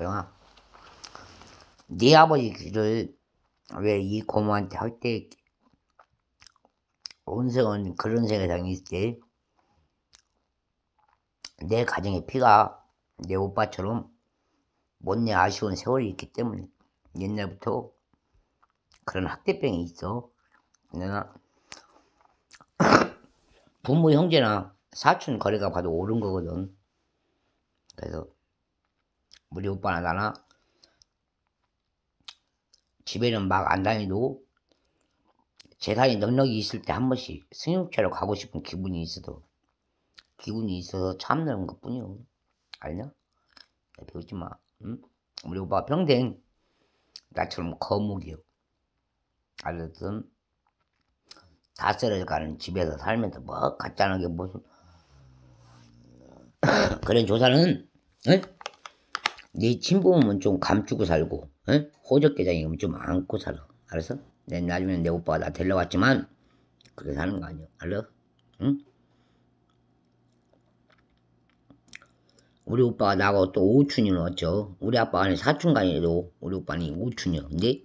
고영아, 네 아버지 길을 왜 이 고모한테 할때 온생은 그런 세상이 있지. 내 가정의 피가 내 오빠처럼 못내 아쉬운 세월이 있기 때문에 옛날부터 그런 학대병이 있어. 내가 부모 형제나 사촌 거리가 봐도 옳은 거거든. 그래서 우리 오빠나 나나 집에는 막 안 다니도 재산이 넉넉히 있을 때 한 번씩 승용차로 가고 싶은 기분이 있어도 기분이 있어서 참는 것 뿐이요. 알냐? 배우지 마. 응? 우리 오빠 평생 나처럼 거목이요. 알았든 다 썰어가는 집에서 살면서 뭐 가짜는 게 무슨 그런 조사는 응? 네 친부모는 좀 감추고 살고 응? 호적계장이면 좀 안고 살아 알았어? 내 나중에 내 오빠가 나 데려왔지만 그렇게 사는 거 아니야 알았어? 응? 우리 오빠가 나하고 또 오춘이는 어쩌 우리 아빠는 사춘간이도 우리 오빠는 오춘이야 근데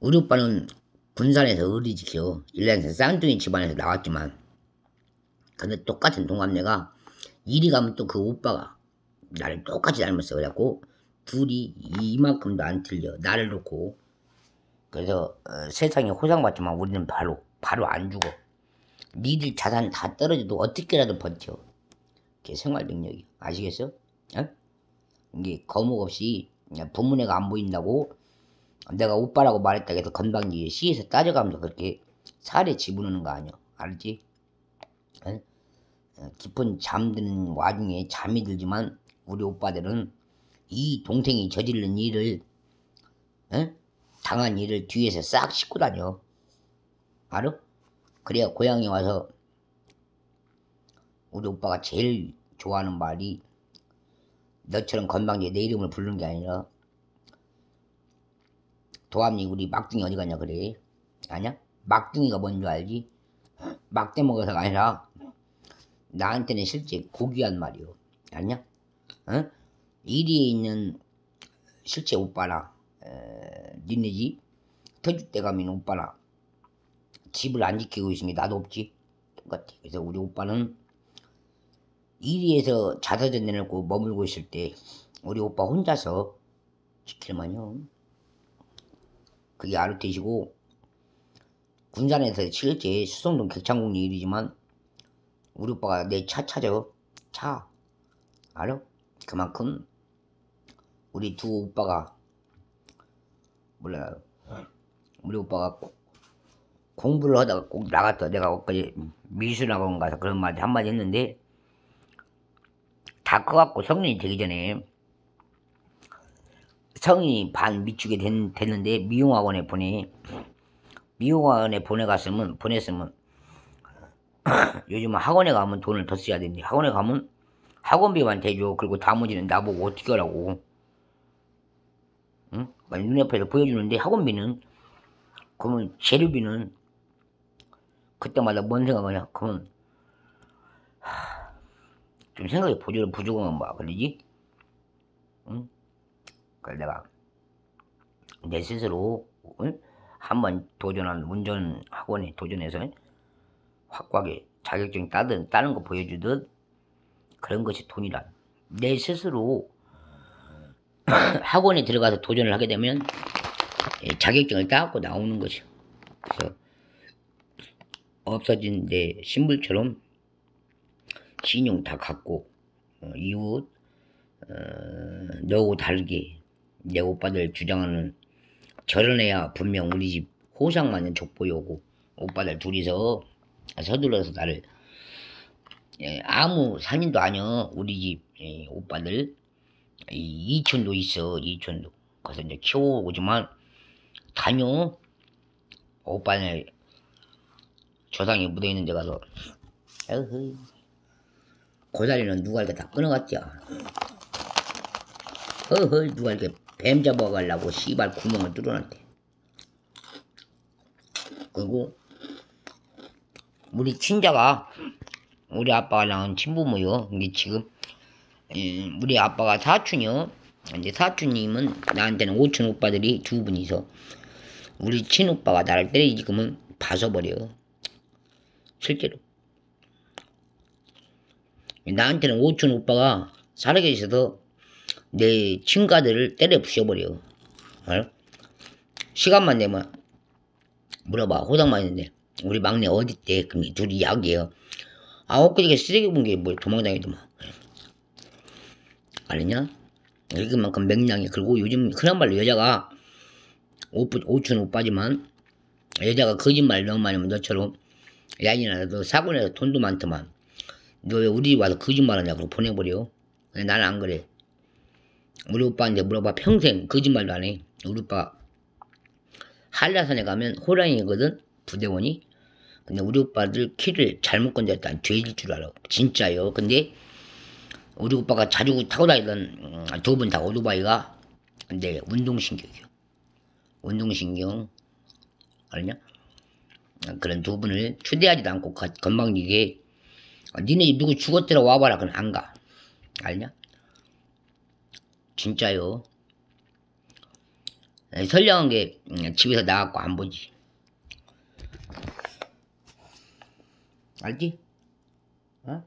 우리 오빠는 군산에서 의리 지켜 일란에서 쌍둥이 집안에서 나왔지만 근데 똑같은 동갑내가 이리 가면 또 그 오빠가 나를 똑같이 닮았어 그래갖고 둘이 이만큼도 안 틀려 나를 놓고 그래서 어, 세상에 호상받지만 우리는 바로 바로 안 죽어 니들 자산 다 떨어져도 어떻게라도 버텨 그게 생활 능력이 아시겠어? 어? 이게 거목 없이 부모네가 안 보인다고 내가 오빠라고 말했다 해서 건방지게 시에서 따져가면서 그렇게 살에 집어넣는 거 아니야 알지? 어? 어, 깊은 잠드는 와중에 잠이 들지만 우리 오빠들은 이 동생이 저지른 일을 어? 당한 일을 뒤에서 싹 씻고 다녀 알아? 그래야 고향에 와서 우리 오빠가 제일 좋아하는 말이 너처럼 건방지게 내 이름을 부르는 게 아니라 도암이 우리 막둥이 어디 갔냐 그래 아냐? 막둥이가 뭔 줄 알지? 막대 먹어서가 아니라 나한테는 실제 고귀한 말이오 아냐? 어? 이리에 있는 실제 오빠나 에, 니네 집 터줏 대감인 오빠나 집을 안 지키고 있으니 나도 없지. 똑같아. 그래서 우리 오빠는 이리에서 자서전 내놓고 머물고 있을 때 우리 오빠 혼자서 지킬만요. 그게 아르테시고 군산에서 실제 수성동 객창국리 일이지만 우리 오빠가 내 차 찾아. 차. 알아? 그만큼 우리 두 오빠가 몰라 우리 오빠가 꼭 공부를 하다가 꼭 나갔다 내가 엊그제 미술학원 가서 그런 말 한마디 했는데 다 커갖고 성인이 되기 전에 성인이 반 미치게 된, 됐는데 미용학원에 보내 미용학원에 보내갔으면 보냈으면 요즘 학원에 가면 돈을 더 써야 되는데 학원에 가면 학원비만 대줘 그리고 나머지는 나보고 어떻게 하라고 응? 눈앞에서 보여주는데 학원비는 그러면 재료비는 그때마다 뭔 생각하냐 그러면 하, 좀 생각이 부족, 부족한 거야 그러지? 응? 그래 내가 내 스스로 응? 한번 도전한 운전 학원에 도전해서 확고하게 자격증 따든 따는 거 보여주듯 그런 것이 돈이란. 내 스스로 학원에 들어가서 도전을 하게 되면 자격증을 따갖고 나오는 것이요 그래서 없어진 내 신불처럼 신용 다 갖고 어, 이웃 어, 너하고 다르게 내 오빠들 주장하는 저런애야 분명 우리 집 호상만은 족보이 오고 오빠들 둘이서 서둘러서 나를 예, 아무 상인도 아니여 우리 집 예, 오빠들. 이, 이촌도 있어 이촌도. 그래서 이제 키워오지만 다녀. 오빠네 조상이 묻어있는 데 가서 에휴 고자리는 누가 이렇게 다 끊어갔지? 허허 누가 이렇게 뱀 잡아가려고 씨발 구멍을 뚫어놨대. 그리고 우리 친자가 우리 아빠가 낳은 친부모요. 이게 지금 음, 우리 아빠가 사촌이요. 이제 사촌님은 나한테는 오촌 오빠들이 두 분이서 우리 친오빠가 나를 때리지 그러면 봐서버려. 실제로. 나한테는 오촌 오빠가 살아계셔서 내 친가들을 때려 부셔버려. 알? 시간만 되면 물어봐. 호당만 있는데. 우리 막내 어디 있대 그럼 둘이 이야기해요 아 엊그저께 쓰레기 본게뭐 도망다니더만 알았냐? 이것만큼 맹랑해 그리고 요즘 흔한 말로 여자가 오춘 오빠지만 여자가 거짓말 너무 많이 하면 너처럼 야인이나 너 사고 내서 돈도 많더만. 너 왜 우리 집 와서 거짓말하냐 그러고 보내버려. 근데 나는 안 그래. 우리 오빠한테 물어봐. 평생 거짓말도 안해. 우리 오빠 한라산에 가면 호랑이거든? 부대원이 근데 우리 오빠들 키를 잘못 건졌다 죄질 줄 알아. 진짜요? 근데 우리 오빠가 자주 타고 다니던 두 분 다 오토바이가. 근데 운동신경이요. 운동신경. 알냐? 그런 두 분을 초대하지도 않고 가- 건방지게. 어, 니네 집 누구 죽었더라 와봐라 그럼 안 가. 알냐? 진짜요? 에, 선량한 게 음, 집에서 나갖고 안 보지 알지? 어?